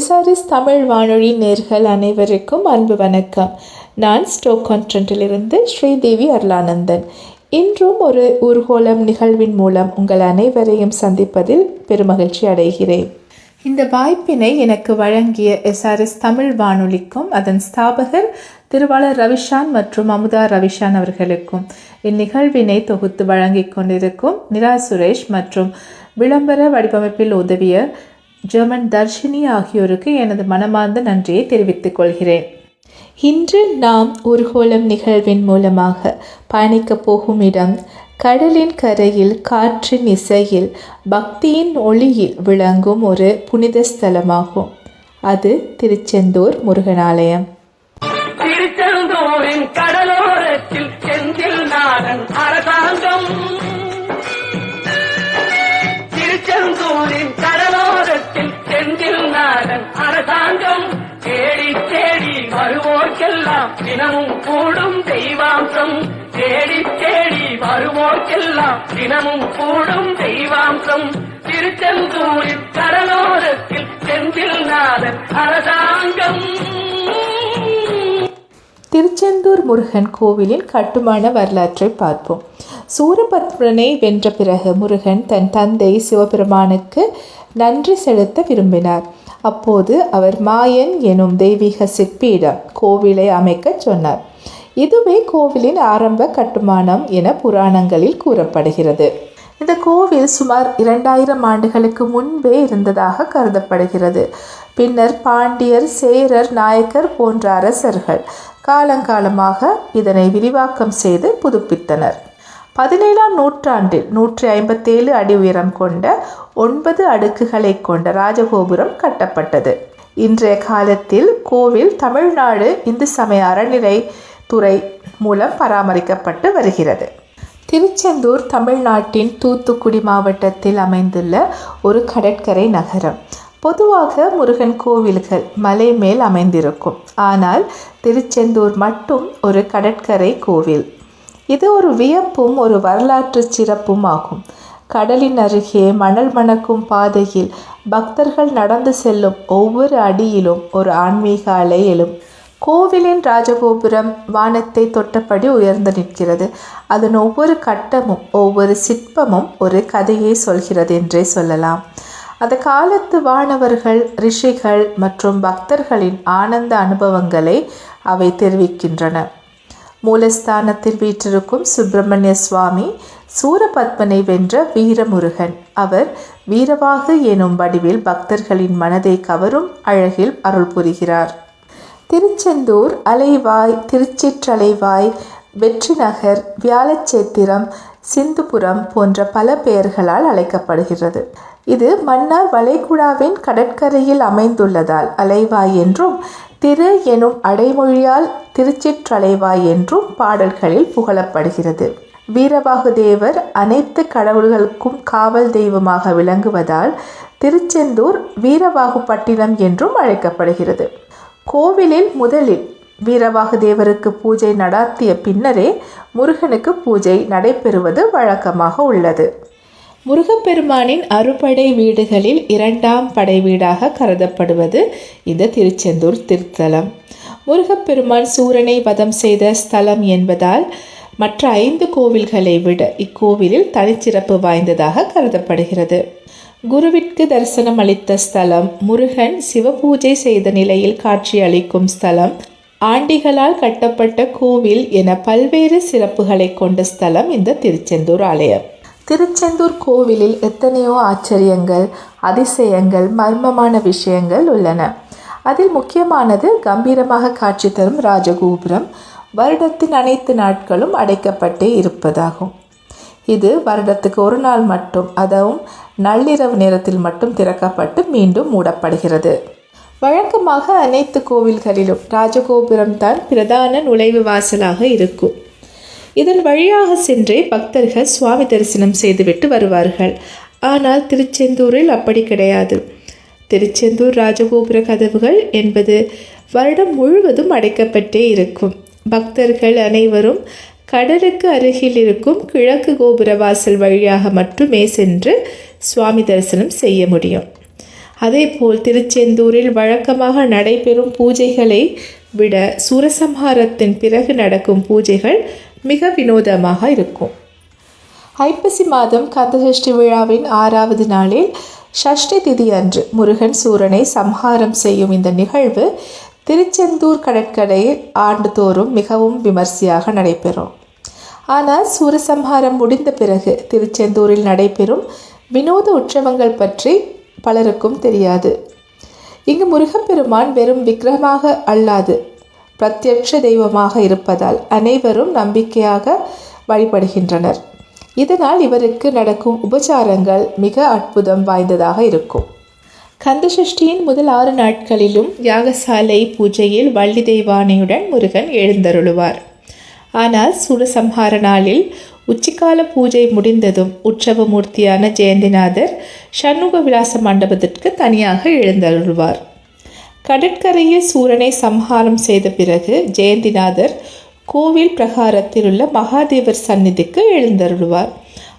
SRS Tamil வானொலி நேர்கள் அனைவருக்கும் அன்பு வணக்கம். நான் ஸ்டோக் கான்ட்ரண்டிலிருந்து ஸ்ரீதேவி அருளானந்தன். இன்றும் ஒரு ஊர்கோலம் நிகழ்வின் மூலம் உங்கள் அனைவரையும் சந்திப்பதில் பெருமகிழ்ச்சி அடைகிறேன். இந்த வாய்ப்பினை எனக்கு வழங்கிய எஸ்ஆர்எஸ் தமிழ் வானொலிக்கும் அதன் ஸ்தாபகர் திருவாளர் ரவிஷான் மற்றும் அமுதா ரவிஷான் அவர்களுக்கும் இந்நிகழ்வினை தொகுத்து வழங்கிக் கொண்டிருக்கும் நிரா சுரேஷ் மற்றும் விளம்பர வடிவமைப்பில் உதவிய ஜெர்மன் தர்ஷினி ஆகியோருக்கு எனது மனமார்ந்த நன்றியை தெரிவித்துக் கொள்கிறேன். இன்று நாம் ஊர்கோலம் நிகழ்வின் மூலமாக பயணிக்கப் போகும் இடம் கடலின் கரையில் காற்றின் இசையில் பக்தியின் ஒளியில் விளங்கும் ஒரு புனித ஸ்தலமாகும். அது திருச்செந்தூர் முருகனாலயம். வருவோர்க்கெல்லாம் தினமும் கூடும் தெய்வாம்சம். தேடி தேடி வருவோர்க்கெல்லாம் தினமும் கூடும் தெய்வாம்சம். திருச்செந்தூரி கடலோரத்தில் செந்தில் நாடன் அரசாங்கம். திருச்செந்தூர் முருகன் கோவிலின் கட்டுமான வரலாற்றை பார்ப்போம். சூரபத்மனை வென்ற பிறகு முருகன் தன் தந்தை சிவபெருமானுக்கு நன்றி செலுத்த விரும்பினார். அப்போது அவர் மாயன் எனும் தெய்வீக சிற்பியிடம் கோவிலை அமைக்கச் சொன்னார். இதுவே கோவிலின் ஆரம்ப கட்டுமானம் என புராணங்களில் கூறப்படுகிறது. இந்த கோவில் சுமார் இரண்டாயிரம் ஆண்டுகளுக்கு முன்பே இருந்ததாக கருதப்படுகிறது. பின்னர் பாண்டியர் சேரர் நாயக்கர் போன்ற அரசர்கள் காலங்காலமாக இதனை விரிவாக்கம் செய்து புதுப்பித்தனர். பதினேழாம் நூற்றாண்டில் நூற்றி ஐம்பத்தேழு அடி உயரம் கொண்ட ஒன்பது அடுக்குகளை கொண்ட ராஜகோபுரம் கட்டப்பட்டது. இன்றைய காலத்தில் கோவில் தமிழ்நாடு இந்து சமய அறநிலை துறை மூலம் பராமரிக்கப்பட்டு வருகிறது. திருச்செந்தூர் தமிழ்நாட்டின் தூத்துக்குடி மாவட்டத்தில் அமைந்துள்ள ஒரு கடற்கரை நகரம். பொதுவாக முருகன் கோவில்கள் மலை மேல் அமைந்திருக்கும். ஆனால் திருச்செந்தூர் மட்டும் ஒரு கடற்கரை கோவில். இது ஒரு வியப்பும் ஒரு வரலாற்று சிறப்பும் ஆகும். கடலின் அருகே மணல் மணக்கும் பாதையில் பக்தர்கள் நடந்து செல்லும் ஒவ்வொரு அடியிலும் ஒரு ஆன்மீக அலை எழும். கோவிலின் ராஜகோபுரம் வானத்தை தொட்டபடி உயர்ந்து நிற்கிறது. அதன் ஒவ்வொரு கட்டமும் ஒவ்வொரு சிற்பமும் ஒரு கதையை சொல்கிறது என்றே சொல்லலாம். அந்த காலத்து வானவர்கள் ரிஷிகள் மற்றும் பக்தர்களின் ஆனந்த அனுபவங்களை அவை தெரிவிக்கின்றன. மூலஸ்தானத்தில் வீற்றிருக்கும் சுப்பிரமணிய சுவாமி சூரபத்மனை வென்ற வீரமுருகன். அவர் வீரவாகு எனும் வடிவில் பக்தர்களின் மனதை கவரும் அழகில் அருள் புரிகிறார். திருச்செந்தூர் அலைவாய் திருச்சிற்றலைவாய் வெற்றிநகர் வியாழச்சேத்திரம் சிந்துபுரம் போன்ற பல பெயர்களால் அழைக்கப்படுகிறது. இது மன்னார் வளைகுடாவின் கடற்கரையில் அமைந்துள்ளதால் அலைவாய் என்றும் திரு எனும் அடைமொழியால் திருச்சிற்றலைவாய் என்றும் பாடல்களில் புகழப்படுகிறது. வீரபாகுதேவர் அனைத்து கடவுள்களுக்கும் காவல் தெய்வமாக விளங்குவதால் திருச்செந்தூர் வீரபாகுப்பட்டினம் என்றும் அழைக்கப்படுகிறது. கோவிலில் முதலில் வீரவாகுதேவருக்கு பூஜை நடாத்திய பின்னரே முருகனுக்கு பூஜை நடைபெறுவது வழக்கமாக உள்ளது. முருகப்பெருமானின் அறுபடை வீடுகளில் இரண்டாம் படை வீடாக கருதப்படுவது இந்த திருச்செந்தூர் திருத்தலம். முருகப்பெருமான் சூரனை வதம் செய்த ஸ்தலம் என்பதால் மற்ற ஐந்து கோவில்களை விட இக்கோவிலில் தனிச்சிறப்பு வாய்ந்ததாக கருதப்படுகிறது. குருவிற்கு தரிசனம் அளித்த ஸ்தலம் முருகன் சிவபூஜை செய்த நிலையில் காட்சியளிக்கும் ஸ்தலம் ஆண்டிகளால் கட்டப்பட்ட கோவில் என பல்வேறு சிறப்புகளை கொண்ட ஸ்தலம் இந்த திருச்செந்தூர் ஆலயம். திருச்செந்தூர் கோவிலில் எத்தனையோ ஆச்சரியங்கள் அதிசயங்கள் மர்மமான விஷயங்கள் உள்ளன. அதில் முக்கியமானது கம்பீரமாக காட்சி தரும் ராஜகோபுரம் வருடத்தின் அனைத்து நாட்களும் அடைக்கப்பட்டே இருப்பதாகும். இது வருடத்துக்கு ஒரு நாள் மட்டும் அதுவும் நள்ளிரவு நேரத்தில் மட்டும் திறக்கப்பட்டு மீண்டும் மூடப்படுகிறது. வழக்கமாக அனைத்து கோவில்களிலும் ராஜகோபுரம் தான் பிரதான நுழைவு வாசலாக இருக்கும். இதன் வழியாக சென்றே பக்தர்கள் சுவாமி தரிசனம் செய்துவிட்டு வருவார்கள். ஆனால் திருச்செந்தூரில் அப்படி கிடையாது. திருச்செந்தூர் ராஜகோபுர கதவுகள் என்பது வருடம் முழுவதும் அடைக்கப்பட்டே இருக்கும். பக்தர்கள் அனைவரும் கடலுக்கு அருகில் இருக்கும் கிழக்கு கோபுர வாசல் வழியாக மட்டுமே சென்று சுவாமி தரிசனம் செய்ய முடியும். அதேபோல் திருச்செந்தூரில் வழக்கமாக நடைபெறும் பூஜைகளை விட சூரசம்ஹாரத்தின் பிறகு நடக்கும் பூஜைகள் மிக வினோதமாக இருக்கும். ஐப்பசி மாதம் கந்தசஷ்டி விழாவின் ஆறாவது நாளில் ஷஷ்டி திதி அன்று முருகன் சூரனை சம்ஹாரம் செய்யும் இந்த நிகழ்வு திருச்செந்தூர் கடற்கரையில் ஆண்டுதோறும் மிகவும் விமர்சையாக நடைபெறும். ஆனால் சூரசம்ஹாரம் முடிந்த பிறகு திருச்செந்தூரில் நடைபெறும் வினோத உற்சவங்கள் பற்றி பலருக்கும் தெரியாது. இங்கு முருகப்பெருமான் வெறும் விக்கிரமாக அல்லாது பிரத்யட்ச தெய்வமாக இருப்பதால் அனைவரும் நம்பிக்கையாக வழிபடுகின்றனர். இதனால் இவருக்கு நடக்கும் உபச்சாரங்கள் மிக அற்புதம் வாய்ந்ததாக இருக்கும். கந்தசஷ்டியின் முதல் ஆறு நாட்களிலும் யாகசாலை பூஜையில் வள்ளி தெய்வானையுடன் முருகன் எழுந்தருளுவார். ஆனால் சூரசம்ஹார நாளில் உச்சிக்கால பூஜை முடிந்ததும் உற்சவ மூர்த்தியான ஜெயந்திநாதர் சண்முக விலாச மண்டபத்திற்கு தனியாக எழுந்தருள்வார். கடற்கரையில் சூரனை சம்ஹாரம் செய்த பிறகு ஜெயந்திநாதர் கோவில் பிரகாரத்தில் உள்ள மகாதேவர் சந்நிதிக்கு எழுந்தருள்வார்.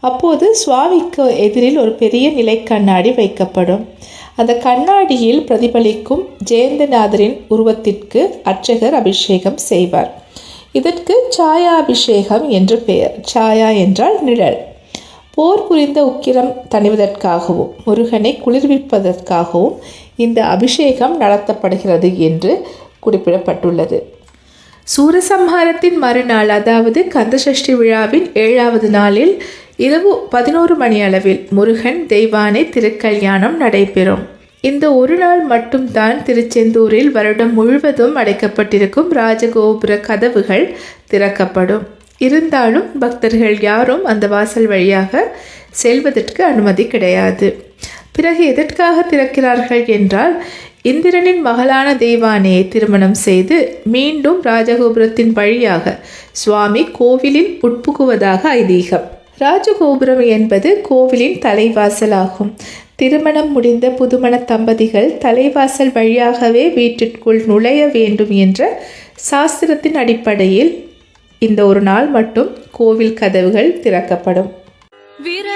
அப்போது சுவாமிக்கு எதிரில் ஒரு பெரிய நிலை கண்ணாடி வைக்கப்படும். அந்த கண்ணாடியில் பிரதிபலிக்கும் ஜெயந்திநாதரின் உருவத்திற்கு அர்ச்சகர் அபிஷேகம் செய்வார். இதற்கு சாயா அபிஷேகம் என்று பெயர். சாயா என்றால் நிழல். போர் புரிந்த உக்கிரம் தணிவதற்காகவும் முருகனை குளிர்விப்பதற்காகவும் இந்த அபிஷேகம் நடத்தப்படுகிறது என்று குறிப்பிடப்பட்டுள்ளது. சூரசம்ஹாரத்தின் மறுநாள் அதாவது கந்தசஷ்டி விழாவின் ஏழாவது நாளில் இரவு பதினோரு மணி அளவில் முருகன் தெய்வானை திருக்கல்யாணம் நடைபெறும். இந்த ஒரு நாள் மட்டும்தான் திருச்செந்தூரில் வருடம் முழுவதும் அடைக்கப்பட்டிருக்கும் ராஜகோபுர கதவுகள் திறக்கப்படும். இருந்தாலும் பக்தர்கள் யாரும் அந்த வாசல் வழியாக செல்வதற்கு அனுமதி கிடையாது. பிறகு எதற்காக திறக்கிறார்கள் என்றால் இந்திரனின் மகளான தெய்வானையை திருமணம் செய்து மீண்டும் ராஜகோபுரத்தின் வழியாக சுவாமி கோவிலில் உட்புகுவதாக ஐதீகம். ராஜகோபுரம் என்பது கோவிலின் தலைவாசலாகும். திருமணம் முடிந்த புதுமண தம்பதிகள் தலைவாசல் வழியாகவே வீட்டிற்குள் நுழைய வேண்டும் என்ற சாஸ்திரத்தின் அடிப்படையில் இந்த ஒரு நாள் மட்டும் கோவில் கதவுகள் திறக்கப்படும். வீர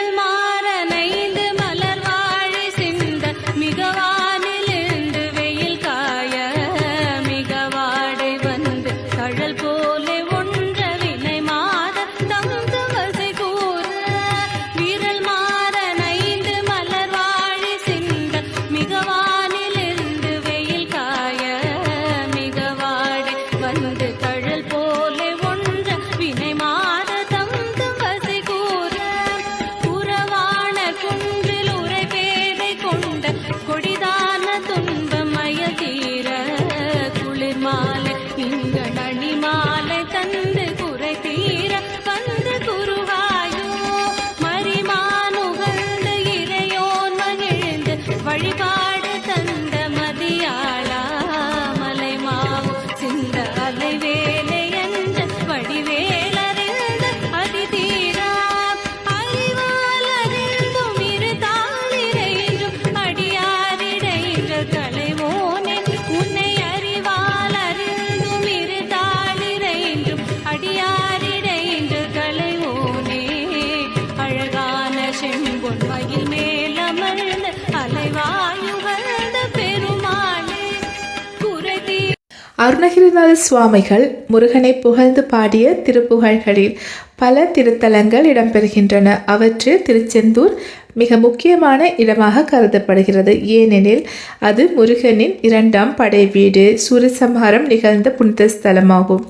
அருணகிரிநாத சுவாமிகள் முருகனை புகழ்ந்து பாடிய திருப்புகழ்களில் பல திருத்தலங்கள் இடம்பெறுகின்றன. அவற்றில் திருச்செந்தூர் மிக முக்கியமான இடமாக கருதப்படுகிறது. ஏனெனில் அது முருகனின் இரண்டாம் படை வீடு. சூரசம்ஹாரம் நிகழ்ந்த புனித ஸ்தலமாகும்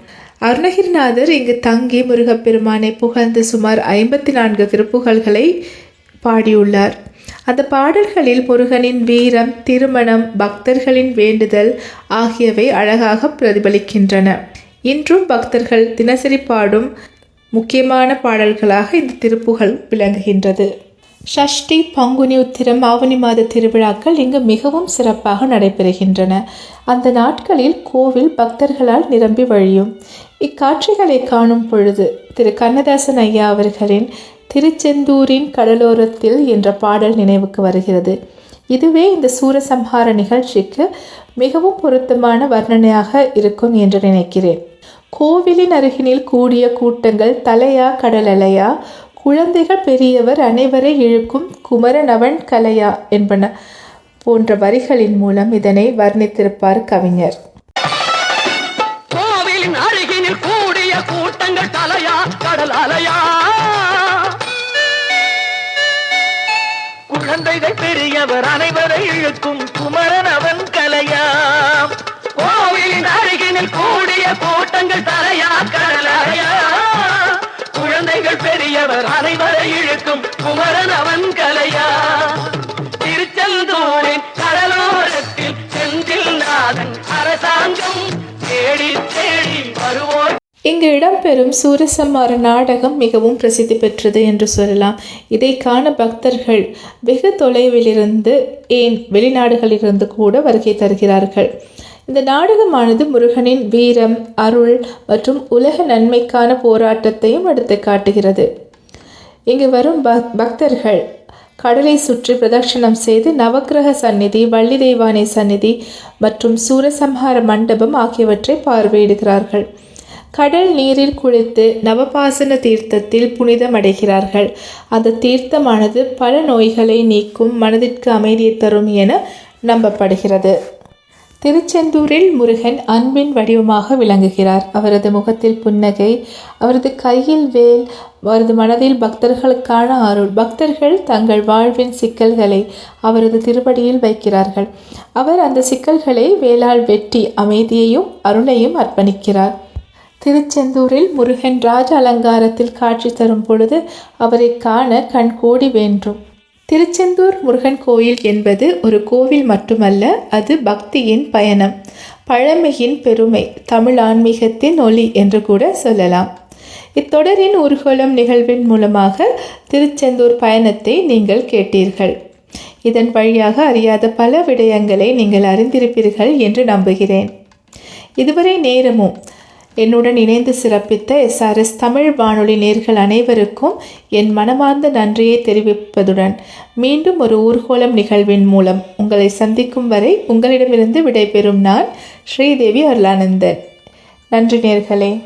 அருணகிரிநாதர் இங்கு தங்கி முருகப்பெருமானை புகழ்ந்து சுமார் ஐம்பத்தி நான்கு திருப்புகழ்களை பாடியுள்ளார். அந்த பாடல்களில் முருகனின் வீரம் திருமணம் பக்தர்களின் வேண்டுதல் ஆகியவை அழகாக பிரதிபலிக்கின்றன. இன்றும் பக்தர்கள் தினசரி பாடும் முக்கியமான பாடல்களாக இந்த திருப்புகழ் விளங்குகின்றது. ஷஷ்டி பங்குனி உத்திரம் ஆவணி மாத திருவிழாக்கள் இங்கு மிகவும் சிறப்பாக நடைபெறுகின்றன. அந்த நாட்களில் கோவில் பக்தர்களால் நிரம்பி வழியும். இக்காட்சிகளை காணும் பொழுது திரு. கண்ணதாசன் ஐயா அவர்களின் திருச்செந்தூரின் கடலோரத்தில் என்ற பாடல் நினைவுக்கு வருகிறது. இதுவே இந்த சூரசம்ஹார நிகழ்ச்சிக்கு மிகவும் பொருத்தமான வர்ணனையாக இருக்கும் என்று நினைக்கிறேன். கோவிலின் அருகினில் கூடிய கூட்டங்கள் தலையா கடலலையா குழந்தைகள் பெரியவர் அனைவரை இழுக்கும் குமரனவன் கலையா என்பன போன்ற வரிகளின் மூலம் இதனை வர்ணித்திருப்பார் கவிஞர். கோவிலின் அருகினில் கூடிய கூட்டங்கள் தலையா கடல் அலையா குழந்தைகள் பெரியவர் அனைவரை இழுக்கும் குமரன் அவன் கலையா கோவிலின் அருகினில் கூடிய கூட்டங்கள் தலையா கடலையா. குழந்தைகள் பெரியவர் அனைவரை இழுக்கும் குமரன் இங்கு இடம்பெறும் சூரசம்மார நாடகம் மிகவும் பிரசித்தி பெற்றது என்று சொல்லலாம். இதை காண பக்தர்கள் வெகு தொலைவிலிருந்து ஏன் வெளிநாடுகளிலிருந்து கூட வருகை தருகிறார்கள். இந்த நாடகமானது முருகனின் வீரம் அருள் மற்றும் உலக நன்மைக்கான போராட்டத்தையும் எடுத்து காட்டுகிறது. இங்கு வரும் பக் பக்தர்கள் கடலை சுற்றி பிரதட்சணம் செய்து நவக்கிரக சந்நிதி வள்ளி தெய்வானை சந்நிதி மற்றும் சூரசம்ஹார மண்டபம் ஆகியவற்றை பார்வையிடுகிறார்கள். கடல் நீரில் குளித்து நவபாசன தீர்த்தத்தில் புனிதமடைகிறார்கள். அந்த தீர்த்தமானது பல நோய்களை நீக்கும் மனதிற்கு அமைதியை தரும் என நம்பப்படுகிறது. திருச்செந்தூரில் முருகன் அன்பின் வடிவமாக விளங்குகிறார். அவரது முகத்தில் புன்னகை அவரது கையில் வேல் அவரது மனதில் பக்தர்களுக்கான அருள் பக்தர்கள் தங்கள் வாழ்வின் சிக்கல்களை அவரது திருப்படியில் வைக்கிறார்கள். அவர் அந்த சிக்கல்களை வேளால் வெட்டி அமைதியையும் அருளையும் அர்ப்பணிக்கிறார். திருச்செந்தூரில் முருகன் ராஜ அலங்காரத்தில் காட்சி தரும் பொழுது அவரை காண கண்கோடி வேண்டும் திருச்செந்தூர் முருகன் கோயில் என்பது ஒரு கோவில் மட்டுமல்ல அது பக்தியின் பயணம். பழமையின் பெருமை தமிழ் ஆன்மீகத்தின் ஒளி என்று கூட சொல்லலாம். இத்தொடரின் உருகோலம் நிகழ்வின் மூலமாக திருச்செந்தூர் பயணத்தை நீங்கள் கேட்டீர்கள். இதன் வழியாக அறியாத பல விடயங்களை நீங்கள் அறிந்திருப்பீர்கள் என்று நம்புகிறேன். இதுவரை நேரமும் என்னுடன் இணைந்து சிறப்பித்த எஸ்ஆர்எஸ் தமிழ் வானொலி நேர்கள் அனைவருக்கும் என் மனமார்ந்த நன்றியை தெரிவிப்பதுடன் மீண்டும் ஒரு ஊர்கோலம் நிகழ்வின் மூலம் உங்களை சந்திக்கும் வரை உங்களிடமிருந்து விடைபெறும் நான் ஸ்ரீதேவி அருளானந்தன். நன்றி நேர்களே.